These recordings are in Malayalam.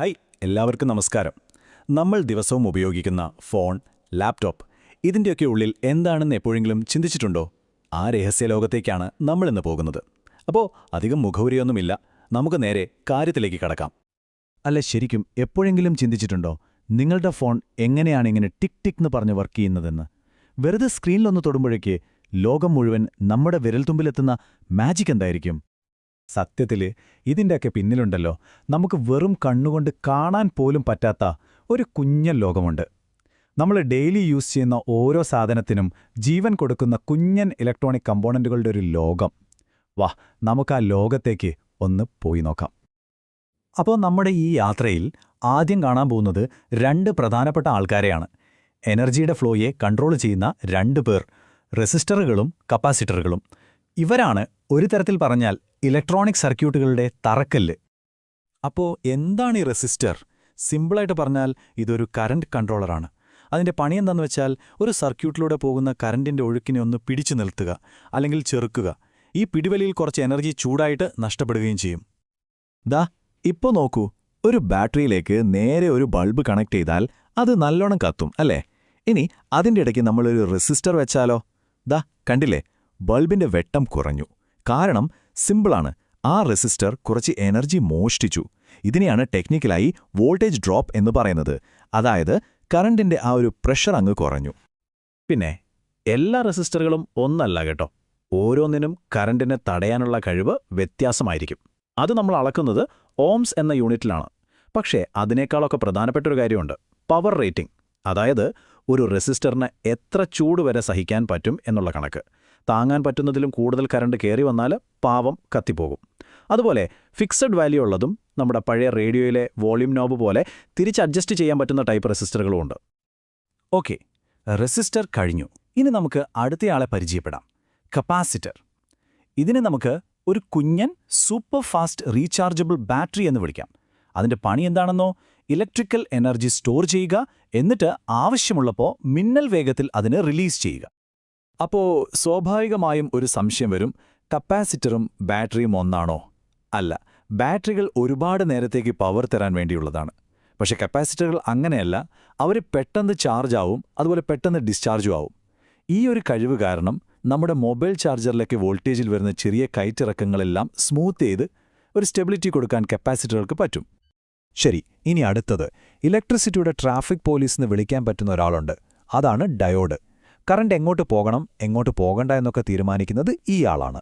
ഹൈ എല്ലാവർക്കും നമസ്കാരം. നമ്മൾ ദിവസവും ഉപയോഗിക്കുന്ന ഫോൺ ലാപ്ടോപ്പ് ഇതിന്റെയൊക്കെ ഉള്ളിൽ എന്താണെന്ന് എപ്പോഴെങ്കിലും ചിന്തിച്ചിട്ടുണ്ടോ? ആ രഹസ്യ ലോകത്തേക്കാണ് നമ്മളിന്ന് പോകുന്നത്. അപ്പോൾ അധികം മുഖവുരിയൊന്നുമില്ല. നമുക്ക് നേരെ കാര്യത്തിലേക്ക് കടക്കാം. അല്ല ശരിക്കും എപ്പോഴെങ്കിലും ചിന്തിച്ചിട്ടുണ്ടോ? നിങ്ങളുടെ ഫോൺ എങ്ങനെയാണ് ഇങ്ങനെ ടിക് ടിക് എന്ന് പറഞ്ഞ് വർക്ക് ചെയ്യുന്നതെന്ന്? വെറുതെ സ്ക്രീനിലൊന്ന് തൊടുമ്പോഴേക്ക് ലോകം മുഴുവൻ നമ്മുടെ വിരൽത്തുമ്പിലെത്തുന്ന മാജിക് എന്തായിരിക്കും? സത്യത്തിൽ ഇതിന്റെയൊക്കെ പിന്നിലുണ്ടല്ലോ. നമുക്ക് വെറും കണ്ണുകൊണ്ട് കാണാൻ പോലും പറ്റാത്ത ഒരു കുഞ്ഞൻ ലോകമുണ്ട്. നമ്മൾ ഡെയിലി യൂസ് ചെയ്യുന്ന ഓരോ സാധനത്തിനും ജീവൻ കൊടുക്കുന്ന കുഞ്ഞൻ ഇലക്ട്രോണിക് കമ്പോണന്റുകളുടെ ഒരു ലോകം. വാ നമുക്ക് ആ ലോകത്തേക്ക് ഒന്ന് പോയി നോക്കാം. അപ്പോൾ നമ്മുടെ ഈ യാത്രയിൽ ആദ്യം കാണാൻ പോകുന്നത് രണ്ട് പ്രധാനപ്പെട്ട ആൾക്കാരെയാണ്. എനർജിയുടെ ഫ്ലോയെ കൺട്രോൾ ചെയ്യുന്ന രണ്ട് പേർ റെസിസ്റ്ററുകളും കപ്പാസിറ്ററുകളും. ഇവരാണ് ഒരു തരത്തിൽ പറഞ്ഞാൽ ഇലക്ട്രോണിക് സർക്യൂട്ടുകളുടെ തറക്കല്ല്. അപ്പോൾ എന്താണ് ഈ റെസിസ്റ്റർ? സിമ്പിളായിട്ട് പറഞ്ഞാൽ ഇതൊരു കറന്റ് കൺട്രോളറാണ്. അതിന്റെ പണി എന്താന്ന് വെച്ചാൽ ഒരു സർക്യൂട്ടിലൂടെ പോകുന്ന കറന്റിന്റെ ഒഴുക്കിനെ ഒന്ന് പിടിച്ചു നിർത്തുക അല്ലെങ്കിൽ ചെറുക്കുക. ഈ പിടിവലിയിൽ കുറച്ച് എനർജി ചൂടായിട്ട് നഷ്ടപ്പെടുകയും ചെയ്യും. ദാ ഇപ്പോ നോക്കൂ. ഒരു ബാറ്ററിയിലേക്ക് നേരെ ഒരു ബൾബ് കണക്ട് ചെയ്താൽ അത് നല്ലോണം കത്തും അല്ലേ? ഇനി അതിന്റെ ഇടയ്ക്ക് നമ്മളൊരു റെസിസ്റ്റർ വെച്ചാലോ? ദാ കണ്ടില്ലേ? ബൾബിന്റെ വെട്ടം കുറഞ്ഞു. കാരണം സിമ്പിളാണ്. ആ റെസിസ്റ്റർ കുറച്ച് എനർജി മോഷ്ടിച്ചു. ഇതിനെയാണ് ടെക്നിക്കലായി വോൾട്ടേജ് ഡ്രോപ്പ് എന്ന് പറയുന്നത്. അതായത് കറണ്ടിന്റെ ആ ഒരു പ്രഷർ അങ്ങ് കുറഞ്ഞു. പിന്നെ എല്ലാ റെസിസ്റ്ററുകളും ഒന്നല്ല കേട്ടോ. ഓരോന്നിനും കറണ്ടിനെ തടയാനുള്ള കഴിവ് വ്യത്യാസമായിരിക്കും. അത് നമ്മൾ അളക്കുന്നത് ഓംസ് എന്ന യൂണിറ്റിലാണ്. പക്ഷേ അതിനേക്കാളൊക്കെ പ്രധാനപ്പെട്ട ഒരു കാര്യമുണ്ട്. Power rating. അതായത് ഒരു റെസിസ്റ്ററിന് എത്ര ചൂട് വരെ സഹിക്കാൻ പറ്റും എന്നുള്ള കണക്ക്. താങ്ങാൻ പറ്റുന്നതിലും കൂടുതൽ കറണ്ട് കയറി വന്നാൽ പാവം കത്തിപ്പോകും. അതുപോലെ ഫിക്സഡ് വാല്യൂ ഉള്ളതും നമ്മുടെ പഴയ റേഡിയോയിലെ വോളിയം നോബ് പോലെ തിരിച്ച് അഡ്ജസ്റ്റ് ചെയ്യാൻ പറ്റുന്ന ടൈപ്പ് റെസിസ്റ്ററുകളും ഉണ്ട്. ഓക്കെ റെസിസ്റ്റർ കഴിഞ്ഞു. ഇനി നമുക്ക് അടുത്തയാളെ പരിചയപ്പെടാം. കപ്പാസിറ്റർ ഇതിനെ നമുക്ക് ഒരു കുഞ്ഞൻ സൂപ്പർ ഫാസ്റ്റ് റീചാർജബിൾ ബാറ്ററി എന്ന് വിളിക്കാം. അതിന്റെ പണി എന്താണെന്നോ ഇലക്ട്രിക്കൽ എനർജി സ്റ്റോർ ചെയ്യുക എന്നിട്ട് ആവശ്യമുള്ളപ്പോൾ മിന്നൽ വേഗത്തിൽ അതിന് റിലീസ് ചെയ്യുക. അപ്പോ സ്വാഭാവികമായും ഒരു സംശയം വരും. കപ്പാസിറ്ററും ബാറ്ററിയും ഒന്നാണോ? അല്ല. ബാറ്ററികൾ ഒരുപാട് നേരത്തേക്ക് പവർ തരാൻ വേണ്ടിയുള്ളതാണ്. പക്ഷേ കപ്പാസിറ്ററുകൾ അങ്ങനെയല്ല. അവർ പെട്ടെന്ന് ചാർജ് ആവും അതുപോലെ പെട്ടെന്ന് ഡിസ്ചാർജും ആവും. ഈ ഒരു കഴിവ് കാരണം നമ്മുടെ മൊബൈൽ ചാർജറിലേക്ക് വോൾട്ടേജിൽ വരുന്ന ചെറിയ കയറ്റിറക്കങ്ങളെല്ലാം സ്മൂത്ത് ചെയ്ത് ഒരു സ്റ്റെബിലിറ്റി കൊടുക്കാൻ കപ്പാസിറ്ററുകൾക്ക് പറ്റും. ശരി ഇനി അടുത്തത്. ഇലക്ട്രിസിറ്റിയുടെ ട്രാഫിക് പോലീസിന് വിളിക്കാൻ പറ്റുന്ന ഒരാളുണ്ട്. അതാണ് ഡയോഡ്. കറണ്ട് എങ്ങോട്ട് പോകണം എങ്ങോട്ട് പോകണ്ട എന്നൊക്കെ തീരുമാനിക്കുന്നത് ഈ ആളാണ്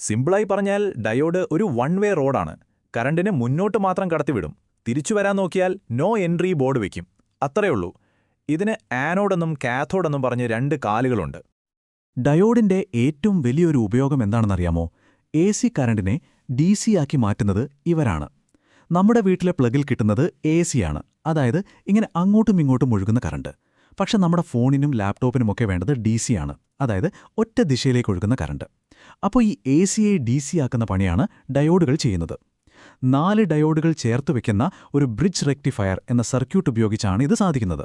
സിമ്പിളായി പറഞ്ഞാൽ ഡയോഡ് ഒരു വൺ വേ റോഡാണ് കറണ്ടിനെ മുന്നോട്ട് മാത്രം കടത്തിവിടും. തിരിച്ചു വരാൻ നോക്കിയാൽ നോ എൻട്രി ബോർഡ് വയ്ക്കും അത്രയുള്ളൂ ഇതിന് ആനോഡെന്നും കാഥോഡെന്നും പറഞ്ഞ് രണ്ട് കാലുകളുണ്ട്. ഡയോഡിന്റെ ഏറ്റവും വലിയൊരു ഉപയോഗം എന്താണെന്നറിയാമോ? എ സി കറണ്ടിനെ ഡി സി ആക്കി മാറ്റുന്നത് ഇവരാണ്. നമ്മുടെ വീട്ടിലെ പ്ലഗിൽ കിട്ടുന്നത് എ സിയാണ് അതായത് ഇങ്ങനെ അങ്ങോട്ടും ഇങ്ങോട്ടും ഒഴുകുന്ന കറണ്ട്. പക്ഷെ നമ്മുടെ ഫോണിനും ലാപ്ടോപ്പിനുമൊക്കെ വേണ്ടത് ഡി സി ആണ്. അതായത് ഒറ്റ ദിശയിലേക്ക് ഒഴുകുന്ന കറണ്ട്. അപ്പോൾ ഈ എ സിയെ ഡി സി ആക്കുന്ന പണിയാണ് ഡയോഡുകൾ ചെയ്യുന്നത്. നാല് ഡയോഡുകൾ ചേർത്ത് വെക്കുന്ന ഒരു ബ്രിഡ്ജ് റെക്ടിഫയർ എന്ന സർക്യൂട്ട് ഉപയോഗിച്ചാണ് ഇത് സാധിക്കുന്നത്.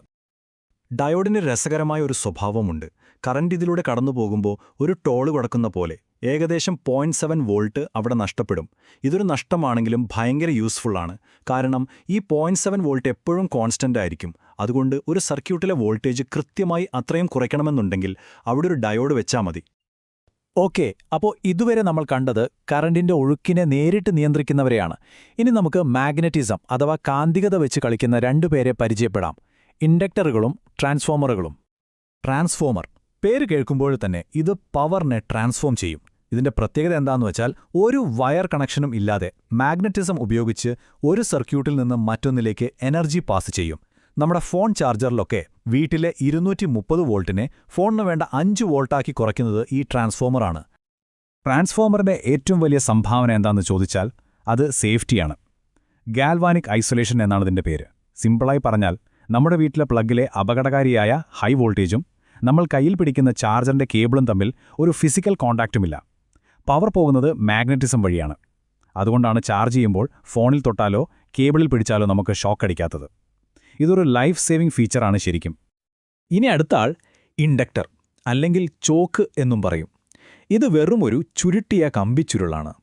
ഡയോഡിന് രസകരമായ ഒരു സ്വഭാവമുണ്ട്. കറണ്ട് ഇതിലൂടെ കടന്നു പോകുമ്പോൾ ഒരു ടോൾ കൊടുക്കുന്ന പോലെ ഏകദേശം പോയിന്റ് സെവൻ വോൾട്ട് അവിടെ നഷ്ടപ്പെടും. ഇതൊരു നഷ്ടമാണെങ്കിലും ഭയങ്കര യൂസ്ഫുള്ളാണ് കാരണം ഈ പോയിന്റ് സെവൻ വോൾട്ട് എപ്പോഴും കോൺസ്റ്റന്റ് ആയിരിക്കും. അതുകൊണ്ട് ഒരു സർക്യൂട്ടിലെ വോൾട്ടേജ് കൃത്യമായി അത്രയും കുറയ്ക്കണമെന്നുണ്ടെങ്കിൽ അവിടെ ഒരു ഡയോഡ് വെച്ചാൽ മതി. ഓക്കെ അപ്പോൾ ഇതുവരെ നമ്മൾ കണ്ടത് കറണ്ടിന്റെ ഒഴുക്കിനെ നേരിട്ട് നിയന്ത്രിക്കുന്നവരെയാണ്. ഇനി നമുക്ക് മാഗ്നറ്റിസം അഥവാ കാന്തികത വെച്ച് കളിക്കുന്ന രണ്ടുപേരെ പരിചയപ്പെടാം. ഇൻഡക്ടറുകളും ട്രാൻസ്ഫോമറുകളും ട്രാൻസ്ഫോമർ പേര് കേൾക്കുമ്പോൾ തന്നെ ഇത് പവറിനെ ട്രാൻസ്ഫോം ചെയ്യും. ഇതിന്റെ പ്രത്യേകത എന്താന്ന് വെച്ചാൽ ഒരു വയർ കണക്ഷനും ഇല്ലാതെ മാഗ്നറ്റിസം ഉപയോഗിച്ച് ഒരു സർക്യൂട്ടിൽ നിന്ന് മറ്റൊന്നിലേക്ക് എനർജി പാസ് ചെയ്യും. നമ്മുടെ ഫോൺ ചാർജറിലൊക്കെ വീട്ടിലെ ഇരുന്നൂറ്റി മുപ്പത് വോൾട്ടിനെ ഫോണിന് വേണ്ട അഞ്ച് വോൾട്ടാക്കി കുറയ്ക്കുന്നത് ഈ ട്രാൻസ്ഫോമറാണ്. ട്രാൻസ്ഫോമറിന്റെ ഏറ്റവും വലിയ സംഭാവന എന്താണെന്ന് ചോദിച്ചാൽ അത് സേഫ്റ്റിയാണ്. ഗാൽവാനിക് ഐസൊലേഷൻ എന്നാണ് ഇതിന്റെ പേര്. സിമ്പിളായി പറഞ്ഞാൽ നമ്മുടെ വീട്ടിലെ പ്ലഗിലെ അപകടകാരിയായ ഹൈ വോൾട്ടേജും നമ്മൾ കയ്യിൽ പിടിക്കുന്ന ചാർജറിന്റെ കേബിളും തമ്മിൽ ഒരു ഫിസിക്കൽ കോണ്ടാക്റ്റുമില്ല പവർ പോകുന്നത് മാഗ്നറ്റിസം വഴിയാണ്. അതുകൊണ്ടാണ് ചാർജ് ചെയ്യുമ്പോൾ ഫോണിൽ തൊട്ടാലോ കേബിളിൽ പിടിച്ചാലോ നമുക്ക് ഷോക്ക് അടിക്കാത്തത്. ഇതൊരു ലൈഫ് സേവിംഗ് ഫീച്ചറാണ് ശരിക്കും. ഇനി അടുത്ത ആൾ ഇൻഡക്ടർ അല്ലെങ്കിൽ ചോക്ക് എന്നും പറയും. ഇത് വെറും ഒരു ചുരുട്ടിയ കമ്പിച്ചുരുളാണ്.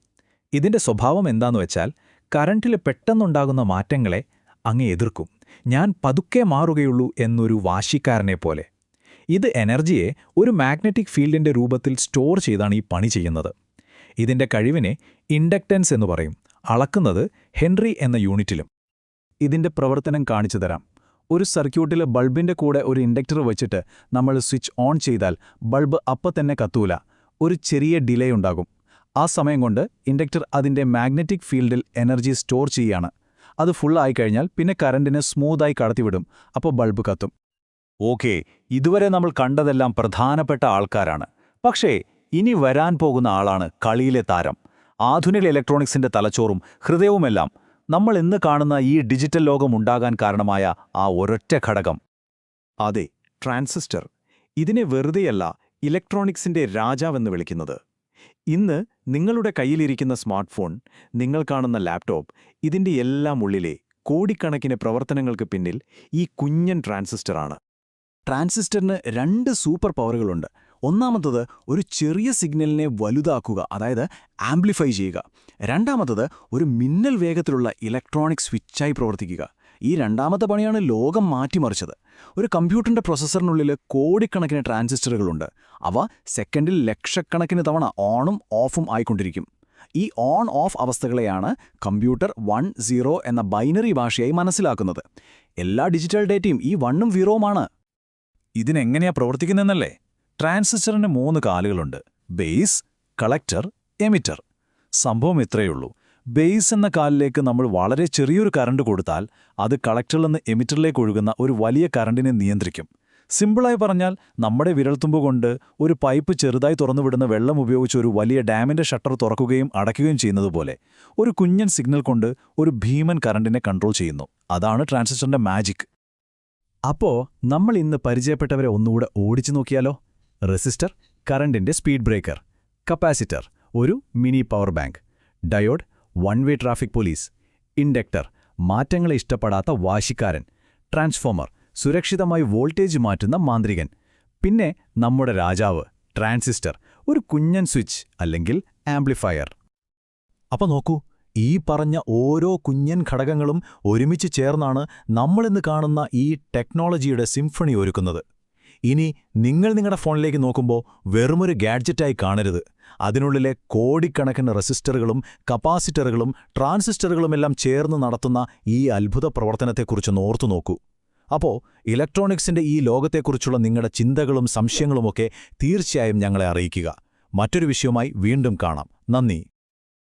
ഇതിന്റെ സ്വഭാവം എന്താന്ന് വെച്ചാൽ കറണ്ടിൽ പെട്ടെന്നുണ്ടാകുന്ന മാറ്റങ്ങളെ അങ്ങ് എതിർക്കും. ഞാൻ പതുക്കെ മാറുകയുള്ളൂ എന്നൊരു വാശിക്കാരനെ പോലെ. ഇത് എനർജിയെ ഒരു മാഗ്നറ്റിക് ഫീൽഡിന്റെ രൂപത്തിൽ സ്റ്റോർ ചെയ്താണ് ഈ പണി ചെയ്യുന്നത്. ഇതിന്റെ കഴിവിനെ ഇൻഡക്റ്റൻസ് എന്ന് പറയും. അളക്കുന്നത് ഹെൻറി എന്ന യൂണിറ്റിലും. ഇതിന്റെ പ്രവർത്തനം കാണിച്ചു തരാം. ഒരു സർക്യൂട്ടിൽ ബൾബിന്റെ കൂടെ ഒരു ഇൻഡക്ടർ വെച്ചിട്ട് നമ്മൾ സ്വിച്ച് ഓൺ ചെയ്താൽ ബൾബ് അപ്പം തന്നെ കത്തൂല. ഒരു ചെറിയ ഡിലേ ഉണ്ടാകും. ആ സമയം കൊണ്ട് ഇൻഡക്ടർ അതിന്റെ മാഗ്നറ്റിക് ഫീൽഡിൽ എനർജി സ്റ്റോർ ചെയ്യാണ് അത് ഫുൾ ആയിക്കഴിഞ്ഞാൽ പിന്നെ കറണ്ടിനെ സ്മൂത്തായി കടത്തിവിടും. അപ്പോൾ ബൾബ് കത്തും. ഓക്കെ ഇതുവരെ നമ്മൾ കണ്ടതെല്ലാം പ്രധാനപ്പെട്ട ആൾക്കാരാണ്. പക്ഷേ ഇനി വരാൻ പോകുന്ന ആളാണ് കളിയിലെ താരം. ആധുനിക ഇലക്ട്രോണിക്സിന്റെ തലച്ചോറും ഹൃദയവുമെല്ലാം നമ്മൾ ഇന്ന് കാണുന്ന ഈ ഡിജിറ്റൽ ലോകം ഉണ്ടാകാൻ കാരണമായ ആ ഒരൊറ്റ ഘടകം. അതെ ട്രാൻസിസ്റ്റർ. ഇതിനെ വെറുതെയല്ല ഇലക്ട്രോണിക്സിന്റെ രാജാവെന്ന് വിളിക്കുന്നത്. ഇന്ന് നിങ്ങളുടെ കയ്യിലിരിക്കുന്ന സ്മാർട്ട് ഫോൺ നിങ്ങൾ കാണുന്ന ലാപ്ടോപ്പ് ഇതിന്റെ എല്ലാം ഉള്ളിലെ കോടിക്കണക്കിന് പ്രവർത്തനങ്ങൾക്ക് പിന്നിൽ ഈ കുഞ്ഞൻ ട്രാൻസിസ്റ്ററാണ്. ട്രാൻസിസ്റ്ററിന് രണ്ട് സൂപ്പർ പവറുകളുണ്ട്. ഒന്നാമത്തത് ഒരു ചെറിയ സിഗ്നലിനെ വലുതാക്കുക അതായത് ആംപ്ലിഫൈ ചെയ്യുക. രണ്ടാമത്തത് ഒരു മിന്നൽ വേഗത്തിലുള്ള ഇലക്ട്രോണിക് സ്വിച്ചായി പ്രവർത്തിക്കുക. ഈ രണ്ടാമത്തെ പണിയാണ് ലോകം മാറ്റിമറിച്ചത്. ഒരു കമ്പ്യൂട്ടറിന്റെ പ്രൊസസ്സറിനുള്ളിൽ കോടിക്കണക്കിന് ട്രാൻസിസ്റ്ററുകളുണ്ട്. അവ സെക്കൻഡിൽ ലക്ഷക്കണക്കിന് തവണ ഓണും ഓഫും ആയിക്കൊണ്ടിരിക്കും. ഈ ഓൺ ഓഫ് അവസ്ഥകളെയാണ് കമ്പ്യൂട്ടർ വൺ സീറോ എന്ന ബൈനറി ഭാഷയായി മനസ്സിലാക്കുന്നത്. എല്ലാ ഡിജിറ്റൽ ഡേറ്റയും ഈ വണ്ണും സീറോവുമാണ് ഇതിനെങ്ങനെയാ പ്രവർത്തിക്കുന്നതെന്നല്ലേ? ട്രാൻസിസ്റ്ററിന് മൂന്ന് കാലുകളുണ്ട്. Base collector emitter. സംഭവം ഇത്രയുള്ളൂ ബേസ് എന്ന കാലിലേക്ക് നമ്മൾ വളരെ ചെറിയൊരു കറണ്ട് കൊടുത്താൽ അത് കളക്ടറിൽ നിന്ന് എമിറ്ററിലേക്ക് ഒഴുകുന്ന ഒരു വലിയ കറണ്ടിനെ നിയന്ത്രിക്കും. സിമ്പിളായി പറഞ്ഞാൽ നമ്മുടെ വിരൽത്തുമ്പ് കൊണ്ട് ഒരു പൈപ്പ് ചെറുതായി തുറന്നുവിടുന്ന വെള്ളം ഉപയോഗിച്ച് ഒരു വലിയ ഡാമിന്റെ ഷട്ടർ തുറക്കുകയും അടയ്ക്കുകയും ചെയ്യുന്നതുപോലെ ഒരു കുഞ്ഞൻ സിഗ്നൽ കൊണ്ട് ഒരു ഭീമൻ കറണ്ടിനെ കൺട്രോൾ ചെയ്യുന്നു. അതാണ് ട്രാൻസിസ്റ്ററിന്റെ മാജിക്. അപ്പോൾ നമ്മൾ ഇന്ന് പരിചയപ്പെട്ടവരെ ഒന്നുകൂടെ ഓടിച്ചു നോക്കിയാലോ? റെസിസ്റ്റർ കറണ്ടിന്റെ സ്പീഡ് ബ്രേക്കർ കപ്പാസിറ്റർ ഒരു mini power bank diode one way traffic police inductor മാറ്റങ്ങളെ ഇഷ്ടപ്പെടാത്ത വാശിക്കാരൻ ട്രാൻസ്ഫോമർ സുരക്ഷിതമായി വോൾട്ടേജ് മാറ്റുന്ന മാന്ത്രികൻ പിന്നെ നമ്മുടെ രാജാവ് ട്രാൻസിസ്റ്റർ ഒരു കുഞ്ഞൻ സ്വിച്ച് അല്ലെങ്കിൽ ആംപ്ലിഫയർ. അപ്പൊ നോക്കൂ ഈ പറഞ്ഞ ഓരോ കുഞ്ഞൻ ഘടകങ്ങളും ഒരുമിച്ച് ചേർന്നാണ് നമ്മളിന്ന് കാണുന്ന ഈ ടെക്നോളജിയുടെ സിംഫണി ഒരുക്കുന്നത്. ഇനി നിങ്ങൾ നിങ്ങളുടെ ഫോണിലേക്ക് നോക്കുമ്പോൾ വെറുമൊരു ഗാഡ്ജറ്റായി കാണരുത്. അതിനുള്ളിലെ കോടിക്കണക്കിന് റെസിസ്റ്ററുകളും കപ്പാസിറ്ററുകളും ട്രാൻസിസ്റ്ററുകളുമെല്ലാം ചേർന്ന് നടത്തുന്ന ഈ അത്ഭുത പ്രവർത്തനത്തെക്കുറിച്ച് ഓർത്തു നോക്കൂ. അപ്പോൾ ഇലക്ട്രോണിക്സിന്റെ ഈ ലോകത്തെക്കുറിച്ചുള്ള നിങ്ങളുടെ ചിന്തകളും സംശയങ്ങളുമൊക്കെ തീർച്ചയായും ഞങ്ങളെ അറിയിക്കുക. മറ്റൊരു വിഷയവുമായി വീണ്ടും കാണാം. നന്ദി.